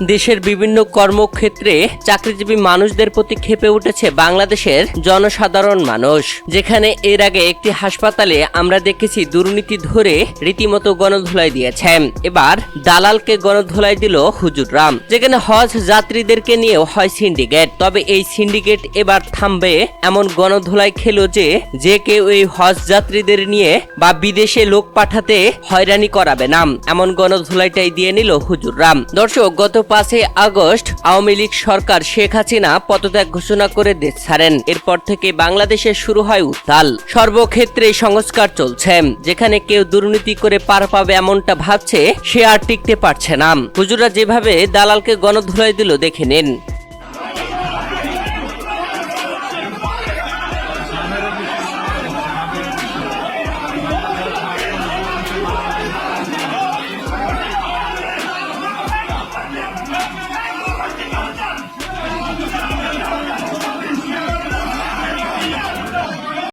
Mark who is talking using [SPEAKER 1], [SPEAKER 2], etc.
[SPEAKER 1] দেশের বিভিন্ন কর্মক্ষেত্রে চাকরিজীবী মানুষদের প্রতি ক্ষেপে উঠেছে বাংলাদেশের জনসাধারণ মানুষ। যেখানে এর আগে একটি হাসপাতালে আমরা দেখেছি দুর্নীতি ধরে রীতিমতো গণধোলাই দিয়েছে। এবার দালালকে গণধোলাই দিল হুজুররাম যেখানে হজ যাত্রীদেরকে নিয়েও হয় সিন্ডিকেট। তবে এই সিন্ডিকেট এবার থামবে এমন গণধোলাই খেলো যে যে কেউ এই হজ যাত্রীদের নিয়ে বা বিদেশে লোক পাঠাতে হয়রানি করাবে না। এমন গণধোলাইটাই দিয়ে নিল হুজুররাম দর্শক, গত পাঁচই আগস্ট আওয়ামী লীগ সরকার শেখ হাসিনা পদত্যাগ ঘোষণা করে দেশ ছাড়েন। এরপর থেকে বাংলাদেশে শুরু হয় উত্তাল। সর্বক্ষেত্রে সংস্কার চলছে। যেখানে কেউ দুর্নীতি করে পার পাবে এমনটা ভাবছে, সে আর টিকতে পারছে না। হুজুরা যেভাবে দালালকে গণধুলাই দিল, দেখে নিন।